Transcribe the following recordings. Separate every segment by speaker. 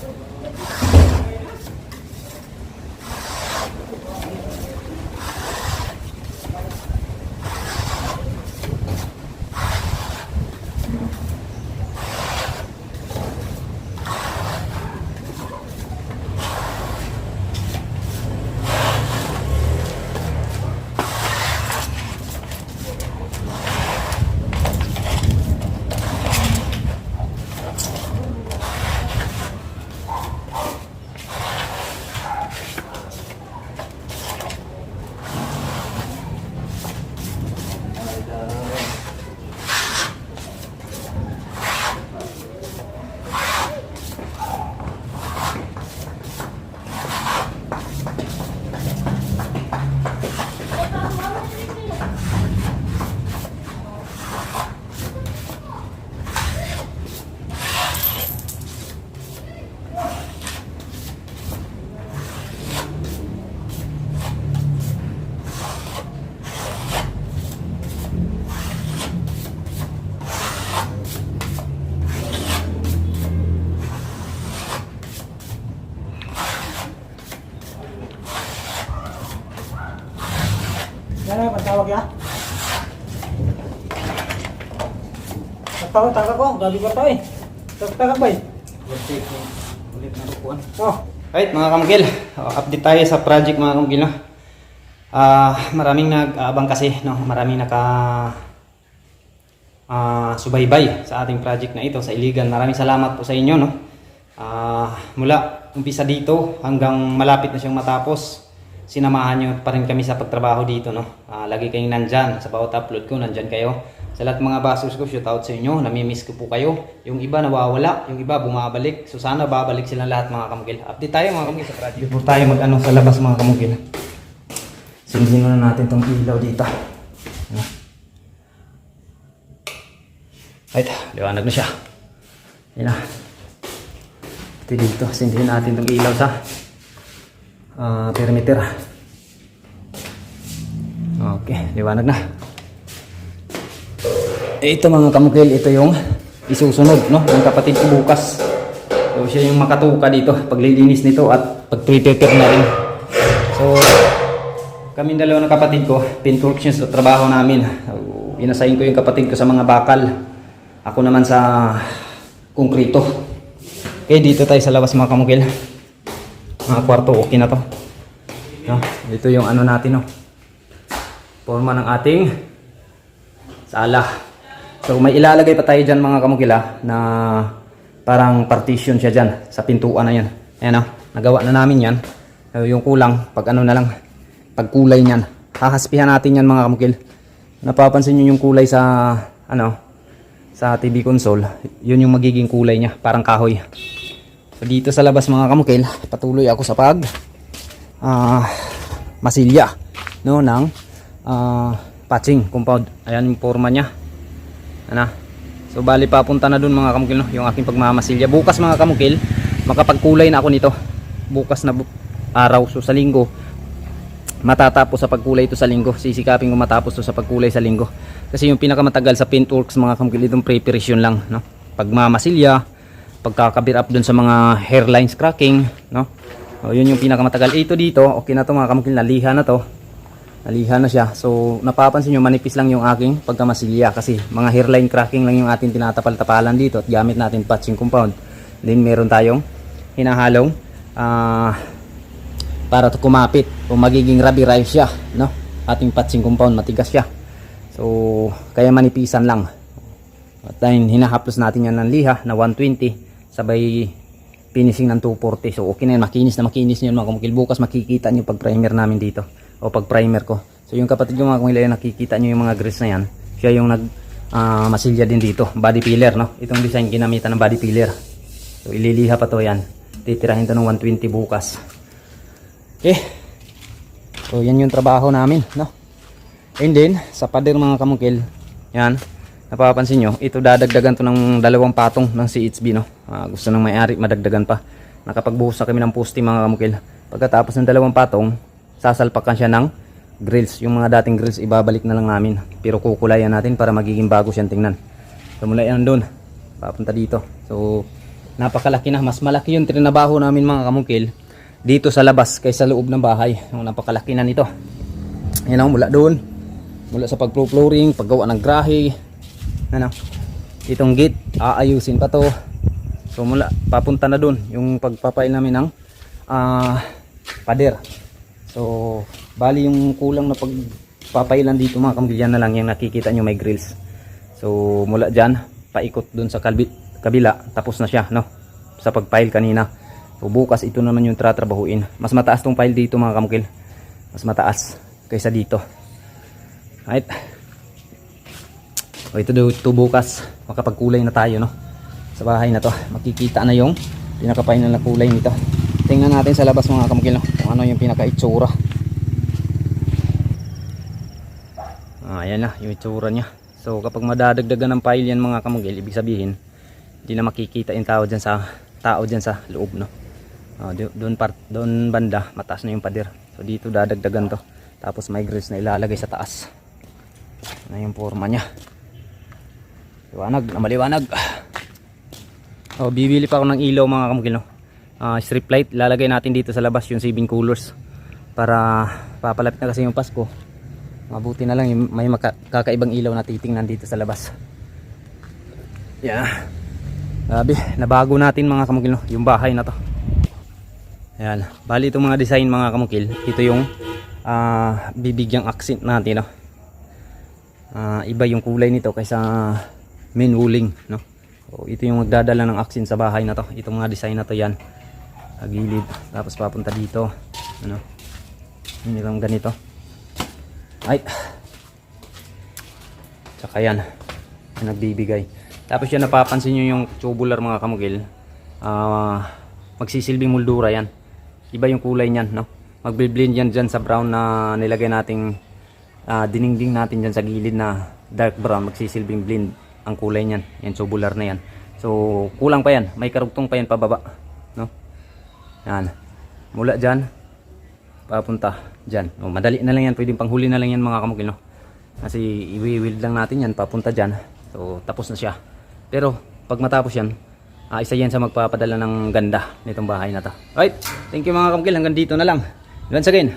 Speaker 1: Thank you. Pantawag ya. Pantawag, taga ko. Gabi ko to eh. Taga ba eh?
Speaker 2: Ulit na rupuan.
Speaker 1: Oh.
Speaker 2: Alright mga kamugil, uh, update tayo sa project mga kamugil. No? Ah, maraming nag-aabang kasi, no? maraming naka ah, subaybay sa ating project na ito sa Iligan. Maraming salamat po sa inyo. No? Ah, mula umpisa dito hanggang malapit na siyang matapos, sinamahan nyo pa rin kami sa pagtrabaho dito. No? Ah, lagi kayong nandyan sa bawat upload ko, nandyan kayo. Sa lahat mga basos ko, shout out sa inyo. Namimiss ko po kayo. Yung iba nawawala, yung iba bumabalik. So sana babalik silang lahat mga kamugil. Update tayo mga kamugil sa project. Before tayo mag-ano sa labas mga kamugil. Sundin muna natin tong ilaw dito. Ano? Right, liwanag na siya. Yan na. Ito dito, sindihin natin tong ilaw sa ah, perimeter. Okay, liwanag na. Eh, Ito mga kamukil, ito yung isusunod no, ng kapatid ko bukas. So siya yung makatuka dito, paglilinis nito at pag-prepare na rin. So, kami dalawa ng kapatid ko, pinturk siya sa trabaho namin. So, ko yung kapatid ko sa mga bakal. Ako naman sa konkrito. Okay, dito tayo sa labas mga kamukil. Mga kwarto, okay na to. No, ito yung ano natin, no. Forma ng ating sala. So may ilalagay pa tayo dyan mga kamukila na parang partition siya dyan sa pintuan na yan. Ayan o, nagawa na namin yan. So, yung kulang, pag ano na lang, pag kulay niyan. Hahaspihan natin yan mga kamukil. Napapansin nyo yung kulay sa, ano, sa TV console. Yun yung magiging kulay niya, parang kahoy. So dito sa labas mga kamukil, patuloy ako sa pag ah masilya no ng ah, patching compound. Ayan yung forma niya. Ano? So bali papunta na dun mga kamukil no, yung aking pagmamasilya. Bukas mga kamukil, makapagkulay na ako nito. Bukas na bu- araw so sa linggo matatapos sa pagkulay ito sa linggo. Sisikapin ko matapos to sa pagkulay sa linggo. Kasi yung pinakamatagal sa paintworks mga kamukil itong preparation lang, no? Pagmamasilya, pagkakabir up dun sa mga hairlines cracking, no? O, yun yung pinakamatagal. Ito dito, okay na to mga kamukil, naliha na to. Naliha na siya. So, napapansin nyo, manipis lang yung aking pagkamasilya kasi mga hairline cracking lang yung ating tinatapal-tapalan dito at gamit natin patching compound. Then, meron tayong hinahalong ah para to kumapit o magiging rubberized siya, no? Ating patching compound, matigas siya. So, kaya manipisan lang. At then, hinahaplos natin yan ng liha na 120 sabay finishing ng 240. So, okay na yan. Makinis na makinis yun mga kumukil. Bukas makikita nyo pag primer namin dito. O pag primer ko. So, yung kapatid ko mga kumukil, nakikita nyo yung mga grease na yan. Siya yung nag ah, masilya din dito. Body filler, no? Itong design ginamitan ng body filler. So, ililiha pa to yan. Titirahin to ng 120 bukas. Okay. So, yan yung trabaho namin, no? And then, sa pader mga kamukil, yan, napapansin nyo, ito dadagdagan to ng dalawang patong ng CHB, no? Ah, gusto ng may-ari, madagdagan pa. Nakapagbuhos na kami ng poste mga kamukil. Pagkatapos ng dalawang patong, sasalpakan siya ng grills. Yung mga dating grills, ibabalik na lang namin. Pero kukulayan natin para magiging bago siyang tingnan. So, mula yan doon, papunta dito. So, napakalaki na. Mas malaki yung trinabaho namin mga kamungkil dito sa labas kaysa loob ng bahay. Yung napakalaki na nito. Yan ang mula doon. Mula sa pag-flooring, paggawa ng grahe. Ano? Itong gate, aayusin pa to. So mula, papunta na doon yung pagpapail namin ng ah, pader. So, bali yung kulang na pagpapailan dito mga kambilyan na lang yung nakikita nyo may grills. So, mula dyan, paikot dun sa kalbi, kabila, tapos na siya, no? Sa pagpile kanina. So, bukas ito naman yung tratrabahuin. Mas mataas tong pile dito mga kamukil. Mas mataas kaysa dito. Right? O, ito, ito bukas, makapagkulay na tayo, no? Sa bahay na to. Makikita na yung pinaka-final na kulay nito. Tingnan natin sa labas mga kamukil, no? Kung ano yung pinaka-itsura. Ah, ayan na, yung itsura niya. So kapag madadagdagan ng pile yan mga kamugil, ibig sabihin, hindi na makikita yung tao dyan sa, tao dyan sa loob, no? Ah, do- doon, part, doon banda, mataas na yung pader. So dito dadagdagan to. Tapos may grills na ilalagay sa taas. Na yung forma niya. Liwanag, na maliwanag. Oh, bibili pa ako ng ilaw mga kamugil, no? Ah, strip light, lalagay natin dito sa labas yung saving colors para papalapit na kasi yung Pasko. Mabuti na lang yung may kakaibang ilaw na titingnan dito sa labas. Yeah. Grabe nabago natin mga kamukil no? yung bahay na to. Yan bali itong mga design mga kamukil ito yung ah, bibigyang accent natin no? Ah, iba yung kulay nito kaysa main wooling no? so, ito yung magdadala ng accent sa bahay na to. Itong mga design na to yan gilid. Tapos papunta dito. Ano? Yun itong ganito. Ay! Tsaka yan. Yung nagbibigay. Tapos yan napapansin nyo yung tubular mga kamugil. Ah magsisilbing muldura yan. Iba yung kulay niyan no? Magbiblend yan dyan sa brown na nilagay nating ah, diningding natin dyan sa gilid na dark brown. Magsisilbing blend ang kulay niyan. Yan tubular na yan. So kulang pa yan. May karugtong pa yan pababa yan mula dyan papunta dyan. O, madali na lang yan, pwedeng panghuli na lang yan mga kamukil, no? Kasi iwi-wield lang natin yan, papunta dyan. So, tapos na siya. Pero, pag matapos yan, ah, isa yan sa magpapadala ng ganda nitong bahay na to. Alright, thank you mga kamukil, hanggang dito na lang. Once again,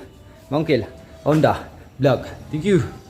Speaker 2: Mongkil, Honda, Vlog. Thank you.